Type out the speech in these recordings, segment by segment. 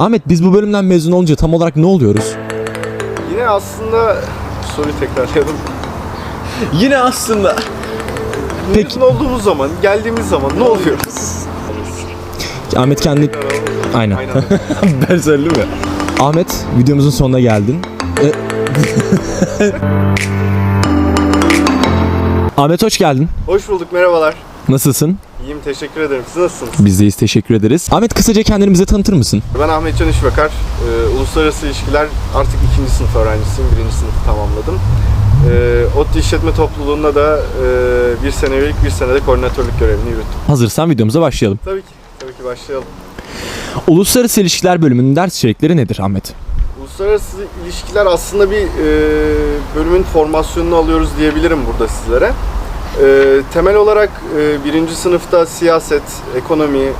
Ahmet biz bu bölümden mezun olunca tam olarak ne oluyoruz? Yine aslında soruyu tekrarlayalım. Yine aslında. Peki. Mezun olduğumuz zaman, geldiğimiz zaman ne oluyoruz? Ahmet kendi... Aynen. Aynen. Ben söyledim mi? Ahmet videomuzun sonuna geldin. E- Ahmet hoş geldin. Hoş bulduk, merhabalar. Nasılsın? İyiyim, teşekkür ederim. Siz nasılsınız? Biz deyiz teşekkür ederiz. Ahmet kısaca kendini bize tanıtır mısın? Ben Ahmet Can İşbakar. Ee, Uluslararası İlişkiler artık ikinci sınıf öğrencisiyim. Birinci sınıfı tamamladım. Ee, ODTÜ İşletme Topluluğu'nda da e, bir senelik, bir senede koordinatörlük görevini yürüttüm. Hazırsan videomuza başlayalım. Tabii ki, tabii ki başlayalım. Uluslararası İlişkiler bölümünün ders içerikleri nedir Ahmet? Uluslararası ilişkiler aslında bir e, bölümün formasyonunu alıyoruz diyebilirim burada sizlere. E, temel olarak e, birinci sınıfta siyaset, ekonomi, e,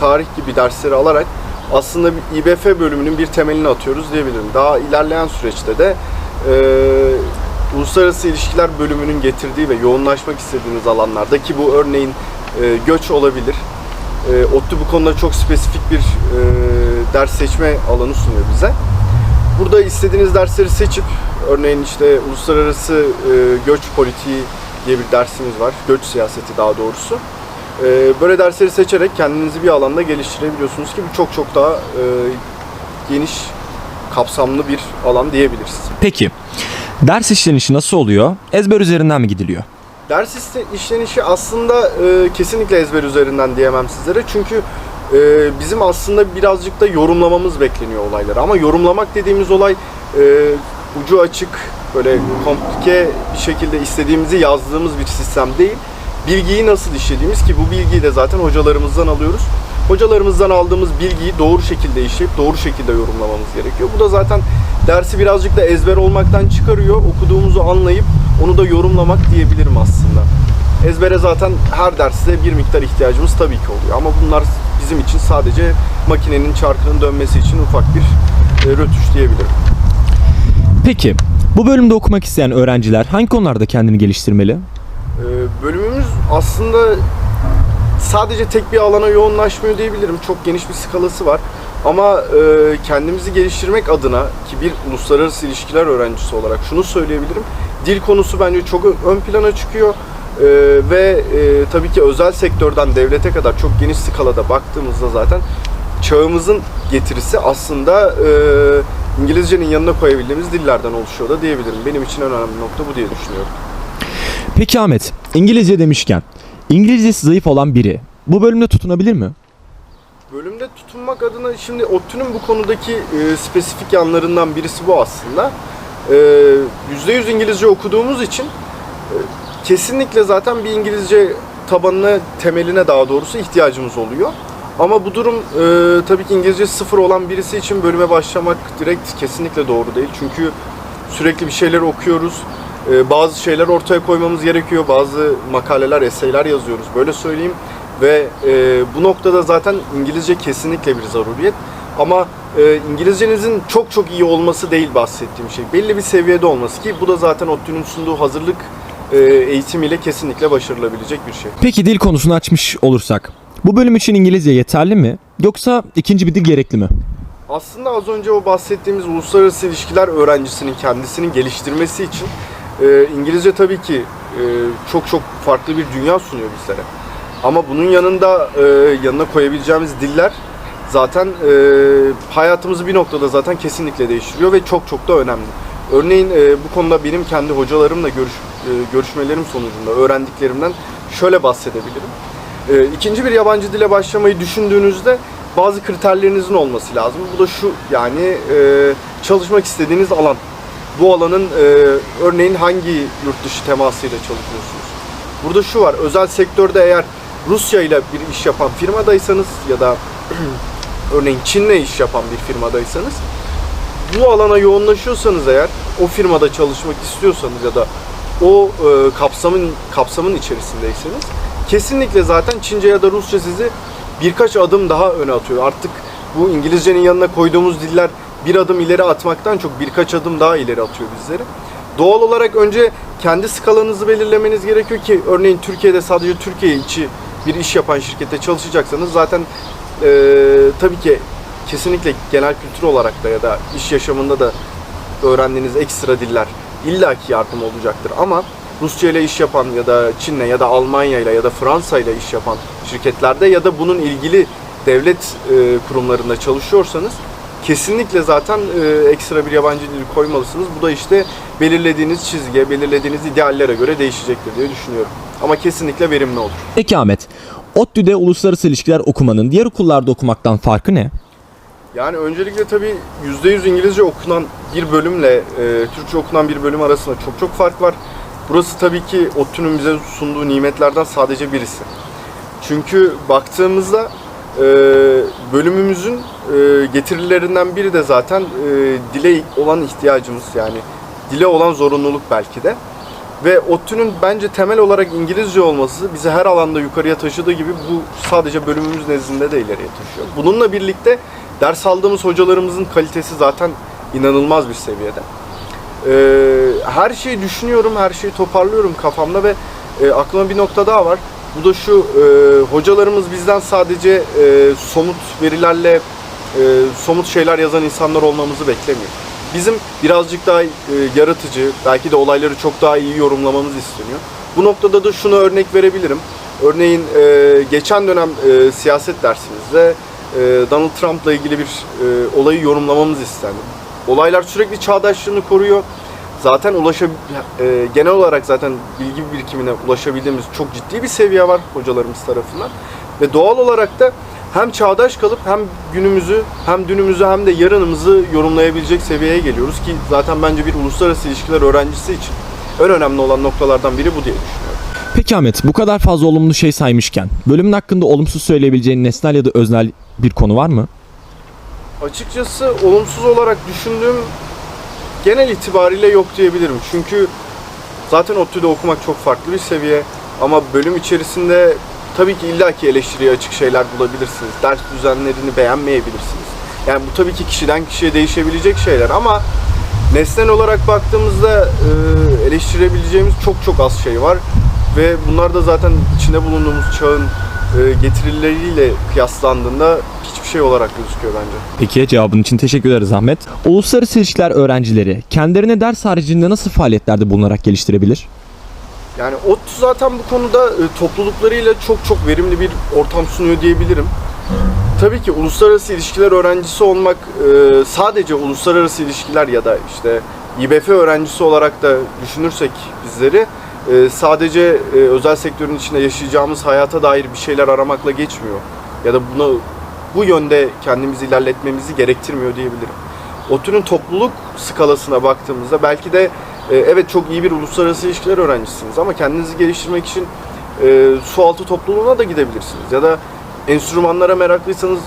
tarih gibi dersleri alarak aslında bir İBF bölümünün bir temelini atıyoruz diyebilirim. Daha ilerleyen süreçte de e, uluslararası ilişkiler bölümünün getirdiği ve yoğunlaşmak istediğiniz alanlarda ki bu örneğin e, göç olabilir. E, ODTÜ bu konuda çok spesifik bir e, ders seçme alanı sunuyor bize. Burada istediğiniz dersleri seçip, örneğin işte uluslararası e, göç politiği diye bir dersimiz var. Göç siyaseti daha doğrusu. E, böyle dersleri seçerek kendinizi bir alanda geliştirebiliyorsunuz ki bu çok çok daha e, geniş, kapsamlı bir alan diyebiliriz. Peki ders işlenişi nasıl oluyor? Ezber üzerinden mi gidiliyor? Ders işlenişi aslında e, kesinlikle ezber üzerinden diyemem sizlere. Çünkü e, bizim aslında birazcık da yorumlamamız bekleniyor olayları. Ama yorumlamak dediğimiz olay e, ucu açık, böyle komplike bir şekilde istediğimizi yazdığımız bir sistem değil. Bilgiyi nasıl işlediğimiz ki bu bilgiyi de zaten hocalarımızdan alıyoruz. Hocalarımızdan aldığımız bilgiyi doğru şekilde işleyip doğru şekilde yorumlamamız gerekiyor. Bu da zaten dersi birazcık da ezber olmaktan çıkarıyor. Okuduğumuzu anlayıp onu da yorumlamak diyebilirim aslında. Ezbere zaten her derste bir miktar ihtiyacımız tabii ki oluyor. Ama bunlar bizim için sadece makinenin çarkının dönmesi için ufak bir e, rötuş diyebilirim. Peki bu bölümde okumak isteyen öğrenciler hangi konularda kendini geliştirmeli? Ee, bölümümüz aslında sadece tek bir alana yoğunlaşmıyor diyebilirim. Çok geniş bir skalası var. Ama e, kendimizi geliştirmek adına ki bir uluslararası ilişkiler öğrencisi olarak şunu söyleyebilirim. Dil konusu bence çok ön plana çıkıyor. E, ve e, tabii ki özel sektörden devlete kadar çok geniş skalada baktığımızda zaten çağımızın getirisi aslında e, İngilizcenin yanına koyabildiğimiz dillerden oluşuyor da diyebilirim. Benim için en önemli nokta bu diye düşünüyorum. Peki Ahmet İngilizce demişken İngilizcesi zayıf olan biri bu bölümde tutunabilir mi? Bölümde tutunmak adına şimdi ODTÜ'nün bu konudaki e, spesifik yanlarından birisi bu aslında. E, %100 İngilizce okuduğumuz için e, kesinlikle zaten bir İngilizce tabanına, temeline daha doğrusu ihtiyacımız oluyor. Ama bu durum e, tabii ki İngilizce sıfır olan birisi için bölüme başlamak direkt kesinlikle doğru değil. Çünkü sürekli bir şeyler okuyoruz. E, bazı şeyler ortaya koymamız gerekiyor. Bazı makaleler, eseyler yazıyoruz. Böyle söyleyeyim. Ve e, bu noktada zaten İngilizce kesinlikle bir zaruriyet. Ama e, İngilizcenizin çok çok iyi olması değil bahsettiğim şey. Belli bir seviyede olması ki bu da zaten ODTÜ'nün sunduğu hazırlık e, eğitimiyle kesinlikle başarılabilecek bir şey. Peki dil konusunu açmış olursak bu bölüm için İngilizce yeterli mi yoksa ikinci bir dil gerekli mi? Aslında az önce o bahsettiğimiz uluslararası ilişkiler öğrencisinin kendisini geliştirmesi için e, İngilizce tabii ki e, çok çok farklı bir dünya sunuyor bizlere. Ama bunun yanında e, yanına koyabileceğimiz diller zaten e, hayatımızı bir noktada zaten kesinlikle değiştiriyor ve çok çok da önemli. Örneğin e, bu konuda benim kendi hocalarımla görüş, e, görüşmelerim sonucunda öğrendiklerimden şöyle bahsedebilirim. E, ikinci bir yabancı dile başlamayı düşündüğünüzde bazı kriterlerinizin olması lazım. Bu da şu yani e, çalışmak istediğiniz alan. Bu alanın e, örneğin hangi yurt dışı temasıyla çalışıyorsunuz? Burada şu var, özel sektörde eğer Rusya ile bir iş yapan firmadaysanız ya da örneğin Çin'le iş yapan bir firmadaysanız bu alana yoğunlaşıyorsanız eğer o firmada çalışmak istiyorsanız ya da o e, kapsamın kapsamın içerisindeyseniz kesinlikle zaten Çince ya da Rusça sizi birkaç adım daha öne atıyor. Artık bu İngilizcenin yanına koyduğumuz diller bir adım ileri atmaktan çok birkaç adım daha ileri atıyor bizleri. Doğal olarak önce kendi skalanızı belirlemeniz gerekiyor ki örneğin Türkiye'de sadece Türkiye içi bir iş yapan şirkette çalışacaksanız zaten e, tabii ki kesinlikle genel kültür olarak da ya da iş yaşamında da öğrendiğiniz ekstra diller illaki yardım olacaktır ama Rusça ile iş yapan ya da Çin'le ya da Almanya ile ya da Fransa ile iş yapan şirketlerde ya da bunun ilgili devlet e, kurumlarında çalışıyorsanız kesinlikle zaten e, ekstra bir yabancı dil koymalısınız. Bu da işte belirlediğiniz çizgiye, belirlediğiniz ideallere göre değişecektir diye düşünüyorum. Ama kesinlikle verimli olur. Peki Ahmet, ODTÜ'de uluslararası ilişkiler okumanın diğer okullarda okumaktan farkı ne? Yani öncelikle tabii %100 İngilizce okunan bir bölümle e, Türkçe okunan bir bölüm arasında çok çok fark var. Burası tabii ki ODTÜ'nün bize sunduğu nimetlerden sadece birisi. Çünkü baktığımızda e, bölümümüzün e, getirilerinden biri de zaten e, dile olan ihtiyacımız yani dile olan zorunluluk belki de. Ve ODTÜ'nün bence temel olarak İngilizce olması bizi her alanda yukarıya taşıdığı gibi bu sadece bölümümüz nezdinde de ileriye taşıyor. Bununla birlikte ders aldığımız hocalarımızın kalitesi zaten inanılmaz bir seviyede. Ee, her şeyi düşünüyorum, her şeyi toparlıyorum kafamda ve e, aklıma bir nokta daha var. Bu da şu, e, hocalarımız bizden sadece e, somut verilerle e, somut şeyler yazan insanlar olmamızı beklemiyor. Bizim birazcık daha e, yaratıcı, belki de olayları çok daha iyi yorumlamamız isteniyor. Bu noktada da şunu örnek verebilirim. Örneğin e, geçen dönem e, siyaset dersimizde e, Donald Trump'la ilgili bir e, olayı yorumlamamız istendi. Olaylar sürekli çağdaşlığını koruyor. Zaten ulaşa e, genel olarak zaten bilgi birikimine ulaşabildiğimiz çok ciddi bir seviye var hocalarımız tarafından. Ve doğal olarak da hem çağdaş kalıp hem günümüzü hem dünümüzü hem de yarınımızı yorumlayabilecek seviyeye geliyoruz ki zaten bence bir uluslararası ilişkiler öğrencisi için en önemli olan noktalardan biri bu diye düşünüyorum. Peki Ahmet, bu kadar fazla olumlu şey saymışken bölümün hakkında olumsuz söyleyebileceğin nesnel ya da öznel bir konu var mı? Açıkçası olumsuz olarak düşündüğüm genel itibariyle yok diyebilirim. Çünkü zaten ODTÜ'de okumak çok farklı bir seviye ama bölüm içerisinde tabii ki illaki eleştiriye açık şeyler bulabilirsiniz. Ders düzenlerini beğenmeyebilirsiniz. Yani bu tabii ki kişiden kişiye değişebilecek şeyler ama nesnel olarak baktığımızda e, eleştirebileceğimiz çok çok az şey var ve bunlar da zaten içinde bulunduğumuz çağın getirileriyle kıyaslandığında hiçbir şey olarak gözüküyor bence. Peki cevabın için teşekkür ederiz Ahmet. Uluslararası ilişkiler öğrencileri kendilerine ders haricinde nasıl faaliyetlerde bulunarak geliştirebilir? Yani ODTÜ zaten bu konuda e, topluluklarıyla çok çok verimli bir ortam sunuyor diyebilirim. Tabii ki uluslararası ilişkiler öğrencisi olmak e, sadece uluslararası ilişkiler ya da işte İBF öğrencisi olarak da düşünürsek bizleri e, sadece e, özel sektörün içinde yaşayacağımız hayata dair bir şeyler aramakla geçmiyor. Ya da bunu bu yönde kendimizi ilerletmemizi gerektirmiyor diyebilirim. ODTÜ'nün topluluk skalasına baktığımızda belki de e, evet çok iyi bir uluslararası ilişkiler öğrencisiniz ama kendinizi geliştirmek için e, sualtı topluluğuna da gidebilirsiniz. Ya da enstrümanlara meraklıysanız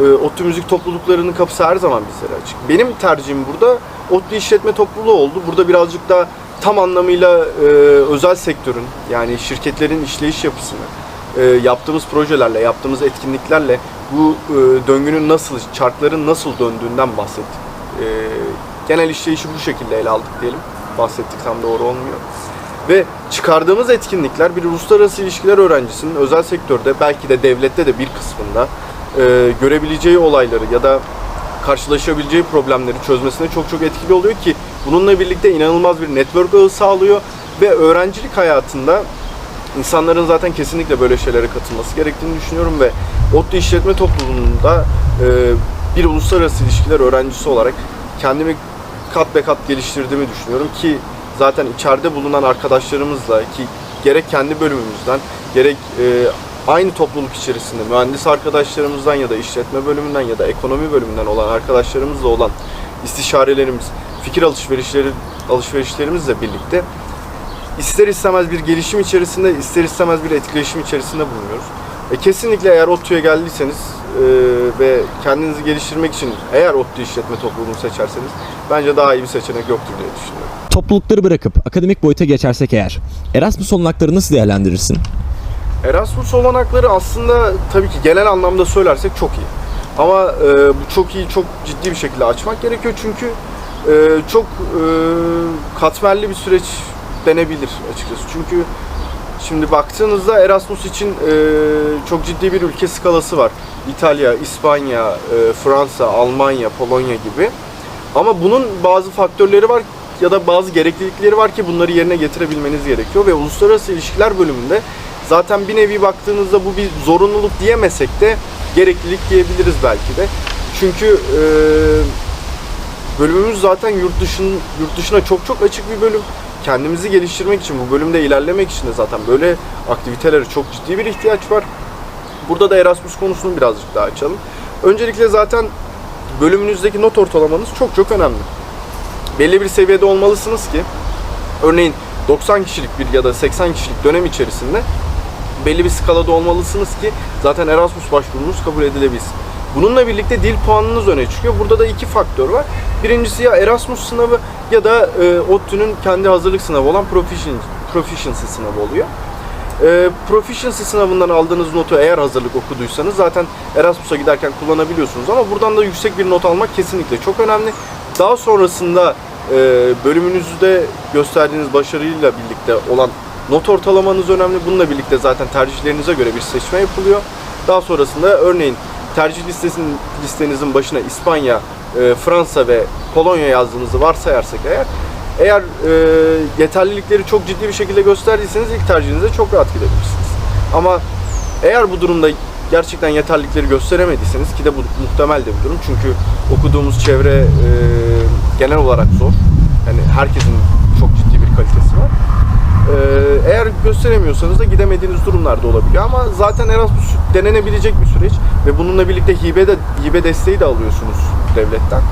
e, ODTÜ müzik topluluklarının kapısı her zaman bizlere açık. Benim tercihim burada ODTÜ işletme topluluğu oldu. Burada birazcık da tam anlamıyla e, özel sektörün yani şirketlerin işleyiş yapısını e, yaptığımız projelerle, yaptığımız etkinliklerle bu e, döngünün nasıl, çarkların nasıl döndüğünden bahsettik. E, genel işleyişi bu şekilde ele aldık diyelim. Bahsettik tam doğru olmuyor. Ve çıkardığımız etkinlikler bir uluslararası ilişkiler öğrencisinin özel sektörde belki de devlette de bir kısmında e, görebileceği olayları ya da karşılaşabileceği problemleri çözmesine çok çok etkili oluyor ki bununla birlikte inanılmaz bir network ağı sağlıyor ve öğrencilik hayatında insanların zaten kesinlikle böyle şeylere katılması gerektiğini düşünüyorum ve ODTÜ işletme topluluğunda e, bir uluslararası ilişkiler öğrencisi olarak kendimi kat be kat geliştirdiğimi düşünüyorum ki zaten içeride bulunan arkadaşlarımızla ki gerek kendi bölümümüzden gerek e, aynı topluluk içerisinde mühendis arkadaşlarımızdan ya da işletme bölümünden ya da ekonomi bölümünden olan arkadaşlarımızla olan istişarelerimiz, fikir alışverişleri alışverişlerimizle birlikte ister istemez bir gelişim içerisinde, ister istemez bir etkileşim içerisinde bulunuyoruz. Ve kesinlikle eğer ODTÜ'ye geldiyseniz e, ve kendinizi geliştirmek için eğer ODTÜ işletme topluluğunu seçerseniz bence daha iyi bir seçenek yoktur diye düşünüyorum. Toplulukları bırakıp akademik boyuta geçersek eğer Erasmus olanakları nasıl değerlendirirsin? Erasmus olanakları aslında tabii ki genel anlamda söylersek çok iyi. Ama e, bu çok iyi, çok ciddi bir şekilde açmak gerekiyor çünkü e, çok e, katmerli bir süreç denebilir açıkçası. Çünkü Şimdi baktığınızda Erasmus için e, çok ciddi bir ülke skalası var. İtalya, İspanya, e, Fransa, Almanya, Polonya gibi. Ama bunun bazı faktörleri var ya da bazı gereklilikleri var ki bunları yerine getirebilmeniz gerekiyor ve uluslararası ilişkiler bölümünde zaten bir nevi baktığınızda bu bir zorunluluk diyemesek de gereklilik diyebiliriz belki de. Çünkü e, bölümümüz zaten yurt dışın yurt dışına çok çok açık bir bölüm. Kendimizi geliştirmek için, bu bölümde ilerlemek için de zaten böyle aktivitelere çok ciddi bir ihtiyaç var. Burada da Erasmus konusunu birazcık daha açalım. Öncelikle zaten bölümünüzdeki not ortalamanız çok çok önemli. Belli bir seviyede olmalısınız ki örneğin 90 kişilik bir ya da 80 kişilik dönem içerisinde belli bir skalada olmalısınız ki zaten Erasmus başvurunuz kabul edilebilsin. Bununla birlikte dil puanınız öne çıkıyor. Burada da iki faktör var. Birincisi ya Erasmus sınavı ya da e, ODTÜ'nün kendi hazırlık sınavı olan Proficiency, Proficiency sınavı oluyor. E, Proficiency sınavından aldığınız notu eğer hazırlık okuduysanız zaten Erasmus'a giderken kullanabiliyorsunuz ama buradan da yüksek bir not almak kesinlikle çok önemli. Daha sonrasında e, bölümünüzde gösterdiğiniz başarıyla birlikte olan not ortalamanız önemli. Bununla birlikte zaten tercihlerinize göre bir seçme yapılıyor. Daha sonrasında örneğin tercih listesinin listenizin başına İspanya, e, Fransa ve Polonya yazdığınızı varsayarsak eğer eğer e, yeterlilikleri çok ciddi bir şekilde gösterdiyseniz ilk tercihinize çok rahat gidebilirsiniz. Ama eğer bu durumda gerçekten yeterlilikleri gösteremediyseniz ki de bu muhtemel de bir durum çünkü okuduğumuz çevre e, genel olarak zor. Yani herkesin çok ciddi bir kalitesi var. Ee, gösteremiyorsanız da gidemediğiniz durumlar da olabiliyor ama zaten Erasmus denenebilecek bir süreç ve bununla birlikte hibe de hibe desteği de alıyorsunuz devletten.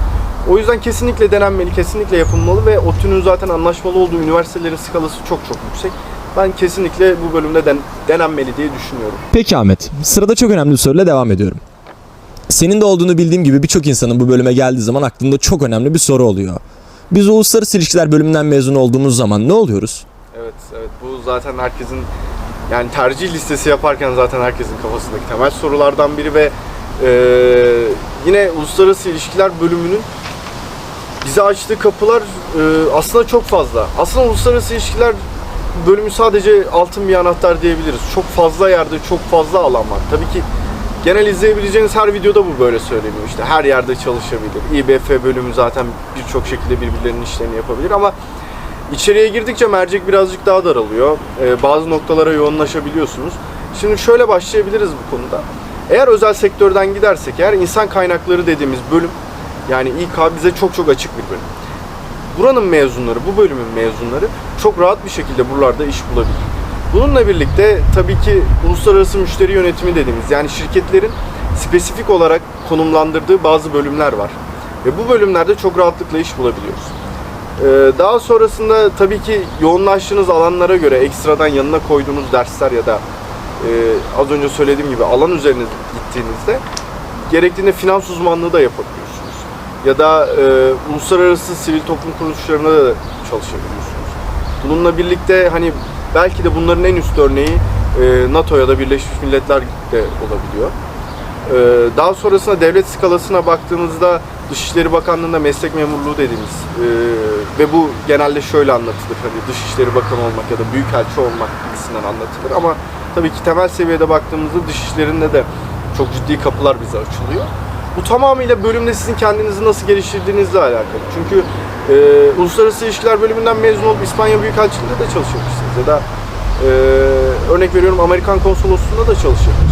O yüzden kesinlikle denenmeli, kesinlikle yapılmalı ve ODTÜ'nün zaten anlaşmalı olduğu üniversitelerin skalası çok çok yüksek. Ben kesinlikle bu bölümde den- denenmeli diye düşünüyorum. Peki Ahmet, sırada çok önemli bir soruyla devam ediyorum. Senin de olduğunu bildiğim gibi birçok insanın bu bölüme geldiği zaman aklında çok önemli bir soru oluyor. Biz uluslararası ilişkiler bölümünden mezun olduğumuz zaman ne oluyoruz? Evet, evet. Bu zaten herkesin yani tercih listesi yaparken zaten herkesin kafasındaki temel sorulardan biri ve e, yine uluslararası ilişkiler bölümünün bize açtığı kapılar e, aslında çok fazla. Aslında uluslararası ilişkiler bölümü sadece altın bir anahtar diyebiliriz. Çok fazla yerde çok fazla alan var. Tabii ki genel izleyebileceğiniz her videoda bu böyle söyleniyor. İşte her yerde çalışabilir. İBF bölümü zaten birçok şekilde birbirlerinin işlerini yapabilir ama İçeriye girdikçe mercek birazcık daha daralıyor. Ee, bazı noktalara yoğunlaşabiliyorsunuz. Şimdi şöyle başlayabiliriz bu konuda. Eğer özel sektörden gidersek eğer insan kaynakları dediğimiz bölüm yani İK bize çok çok açık bir bölüm. Buranın mezunları, bu bölümün mezunları çok rahat bir şekilde buralarda iş bulabilir. Bununla birlikte tabii ki uluslararası müşteri yönetimi dediğimiz yani şirketlerin spesifik olarak konumlandırdığı bazı bölümler var. Ve bu bölümlerde çok rahatlıkla iş bulabiliyoruz. Ee, Daha sonrasında tabii ki yoğunlaştığınız alanlara göre ekstradan yanına koyduğunuz dersler ya da e, az önce söylediğim gibi alan üzerine gittiğinizde gerektiğinde finans uzmanlığı da yapabiliyorsunuz. Ya da e, uluslararası sivil toplum kuruluşlarında da çalışabiliyorsunuz. Bununla birlikte hani belki de bunların en üst örneği e, NATO ya da Birleşmiş Milletler de olabiliyor. Ee, Daha sonrasında devlet skalasına baktığımızda Dışişleri Bakanlığı'nda meslek memurluğu dediğimiz e, ve bu genelde şöyle anlatılır hani Dışişleri Bakanı olmak ya da Büyükelçi olmak gibisinden anlatılır ama tabii ki temel seviyede baktığımızda Dışişleri'nde de çok ciddi kapılar bize açılıyor. Bu tamamıyla bölümde sizin kendinizi nasıl geliştirdiğinizle alakalı. Çünkü e, Uluslararası İlişkiler bölümünden mezun olup İspanya Büyükelçiliğinde de çalışabilirsiniz ya da e, örnek veriyorum Amerikan Konsolosluğu'nda da çalışabilirsiniz.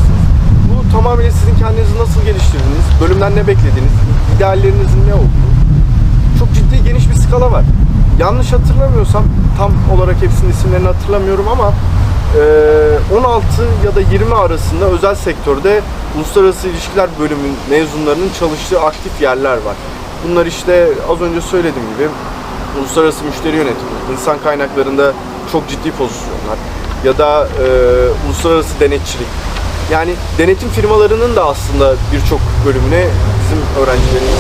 Tamamıyla sizin kendinizi nasıl geliştirdiğiniz, bölümden ne beklediğiniz, ideallerinizin ne olduğu. Çok ciddi geniş bir skala var. Yanlış hatırlamıyorsam tam olarak hepsinin isimlerini hatırlamıyorum ama eee, 16 ya da 20 arasında özel sektörde uluslararası ilişkiler bölümü mezunlarının çalıştığı aktif yerler var. Bunlar işte az önce söylediğim gibi uluslararası müşteri yönetimi, insan kaynaklarında çok ciddi pozisyonlar ya da eee, uluslararası denetçilik, yani denetim firmalarının da aslında birçok bölümüne bizim öğrencilerimiz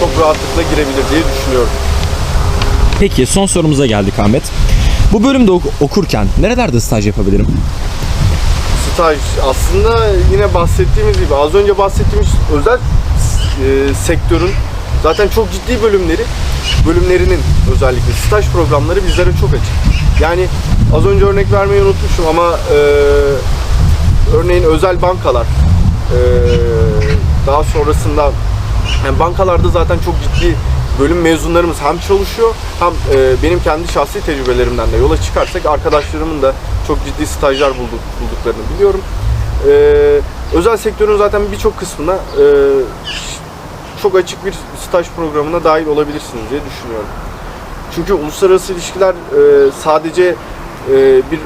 çok rahatlıkla girebilir diye düşünüyorum. Peki son sorumuza geldik Ahmet. Bu bölümde ok- okurken nerelerde staj yapabilirim? Staj aslında yine bahsettiğimiz gibi az önce bahsettiğimiz özel e, sektörün zaten çok ciddi bölümleri bölümlerinin özellikle staj programları bizlere çok açık. Yani Az önce örnek vermeyi unutmuşum ama e, örneğin özel bankalar daha sonrasında yani bankalarda zaten çok ciddi bölüm mezunlarımız hem çalışıyor hem benim kendi şahsi tecrübelerimden de yola çıkarsak arkadaşlarımın da çok ciddi stajyer bulduk, bulduklarını biliyorum. Özel sektörün zaten birçok kısmına çok açık bir staj programına dahil olabilirsiniz diye düşünüyorum. Çünkü uluslararası ilişkiler sadece bir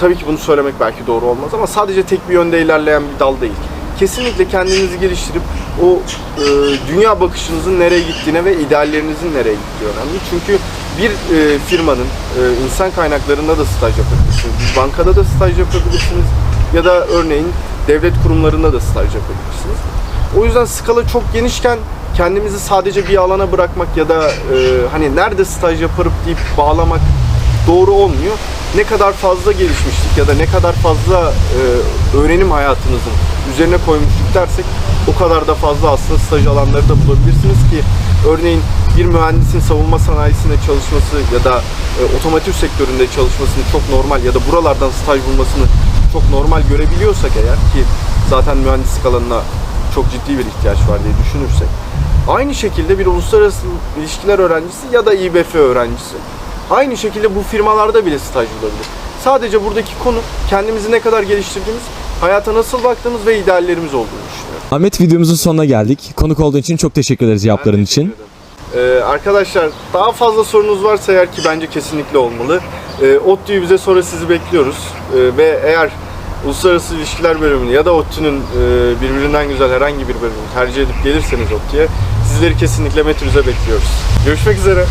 tabii ki bunu söylemek belki doğru olmaz ama sadece tek bir yönde ilerleyen bir dal değil. Kesinlikle kendinizi geliştirip o e, dünya bakışınızın nereye gittiğine ve ideallerinizin nereye gittiği önemli. Çünkü bir e, firmanın e, insan kaynaklarında da staj yapabilirsiniz. Bir bankada da staj yapabilirsiniz ya da örneğin devlet kurumlarında da staj yapabilirsiniz. O yüzden skala çok genişken kendimizi sadece bir alana bırakmak ya da e, hani nerede staj yaparıp deyip bağlamak doğru olmuyor. Ne kadar fazla gelişmiştik ya da ne kadar fazla e, öğrenim hayatınızın üzerine koymuştuk dersek o kadar da fazla aslında staj alanları da bulabilirsiniz ki örneğin bir mühendisin savunma sanayisinde çalışması ya da e, otomotiv sektöründe çalışmasını çok normal ya da buralardan staj bulmasını çok normal görebiliyorsak eğer ki zaten mühendislik alanına çok ciddi bir ihtiyaç var diye düşünürsek aynı şekilde bir uluslararası ilişkiler öğrencisi ya da İBF öğrencisi aynı şekilde bu firmalarda bile staj bulabilir. Sadece buradaki konu kendimizi ne kadar geliştirdiğimiz, hayata nasıl baktığımız ve ideallerimiz olduğunu düşünüyorum. Ahmet videomuzun sonuna geldik. Konuk olduğun için çok teşekkür ederiz cevapların için. ederim. Ee, arkadaşlar daha fazla sorunuz varsa eğer ki bence kesinlikle olmalı. Ee, ODTÜ'yü bize sonra sizi bekliyoruz. Ee, ve eğer Uluslararası İlişkiler bölümünü ya da ODTÜ'nün e, birbirinden güzel herhangi bir bölümünü tercih edip gelirseniz ODTÜ'ye sizleri kesinlikle Metrüz'e bekliyoruz. Görüşmek üzere.